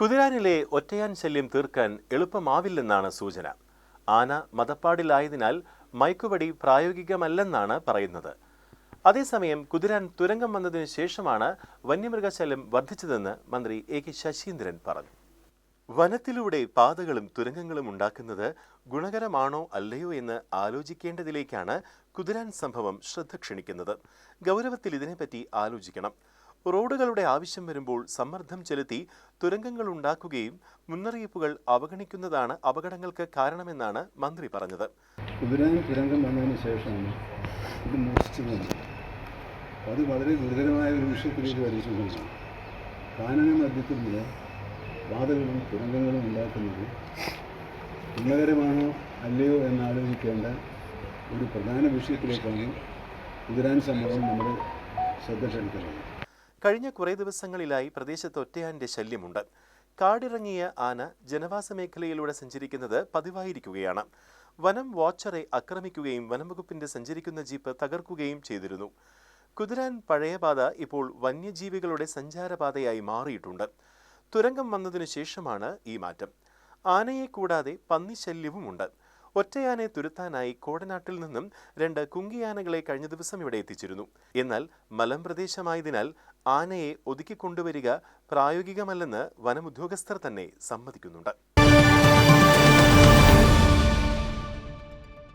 കുതിരാനിലെ ഒറ്റയാൻ ശല്യം തീർക്കാൻ എളുപ്പമാവില്ലെന്നാണ് സൂചന. ആന മതപ്പാടിലായതിനാൽ മയക്കുപടി പ്രായോഗികമല്ലെന്നാണ് പറയുന്നത്. അതേസമയം കുതിരാൻ തുരങ്കം വന്നതിനു ശേഷമാണ് വന്യമൃഗശല്യം വർദ്ധിച്ചതെന്ന് മന്ത്രി എ കെ ശശീന്ദ്രൻ പറഞ്ഞു. വനത്തിലൂടെ പാതകളും തുരങ്കങ്ങളും ഉണ്ടാക്കുന്നത് ഗുണകരമാണോ അല്ലയോ എന്ന് ആലോചിക്കേണ്ടതിലേക്കാണ് കുതിരാൻ സംഭവം ശ്രദ്ധ ക്ഷണിക്കുന്നത്. ഗൗരവത്തിൽ ഇതിനെപ്പറ്റി ആലോചിക്കണം. റോഡുകളുടെ ആവശ്യം വരുമ്പോൾ സമ്മർദ്ദം ചെലുത്തി തുരങ്കങ്ങൾ ഉണ്ടാക്കുകയും മുന്നറിയിപ്പുകൾ അവഗണിക്കുന്നതാണ് അപകടങ്ങൾക്ക് കാരണമെന്നാണ് മന്ത്രി പറഞ്ഞത്. കുതിരാൻ തുരങ്കം വന്നതിന് ശേഷമാണ് ഇത് മൂർച്ഛിച്ചു പോകുന്നത്. അത് വളരെ ഗുരുതരമായ ഒരു വിഷയത്തിലേക്ക് വലിച്ചുകൊണ്ടാണ് കാനന മധ്യത്തിൽ പാതകളും തുരങ്കങ്ങളും ഉണ്ടാക്കുന്നത് ഗുണകരമാണോ അല്ലയോ എന്നാലോചിക്കേണ്ട ഒരു പ്രധാന വിഷയത്തിലേക്കാണ് കുതിരാൻ സംഭവം നമ്മൾ ശ്രദ്ധ ക്ഷണിക്കുന്നത്. കഴിഞ്ഞ കുറേ ദിവസങ്ങളിലായി പ്രദേശത്ത് ഒറ്റയാന്റെ ശല്യമുണ്ട്. കാടിറങ്ങിയ ആന ജനവാസ മേഖലയിലൂടെ സഞ്ചരിക്കുന്നത് പതിവായിരിക്കുകയാണ്. വനം വാച്ചറെ ആക്രമിക്കുകയും വനംവകുപ്പിന്റെ സഞ്ചരിക്കുന്ന ജീപ്പ് തകർക്കുകയും ചെയ്തിരുന്നു. കുതിരാൻ പഴയപാത ഇപ്പോൾ വന്യജീവികളുടെ സഞ്ചാരപാതയായി മാറിയിട്ടുണ്ട്. തുരങ്കം വന്നതിനു ശേഷമാണ് ഈ മാറ്റം. ആനയെ കൂടാതെ പന്നി പന്നിശല്യവുമുണ്ട് ഒറ്റയാനെ തുരുത്താനായി കോടനാട്ടിൽ നിന്നും രണ്ട് കുങ്കിയാനകളെ കഴിഞ്ഞ ദിവസം ഇവിടെ എത്തിച്ചിരുന്നു. എന്നാൽ മലമ്പ്രദേശമായതിനാൽ ആനയെ ഒതുക്കിക്കൊണ്ടുവരിക പ്രായോഗികമല്ലെന്ന് വനമുദ്യോഗസ്ഥർ തന്നെ സമ്മതിക്കുന്നുണ്ട്.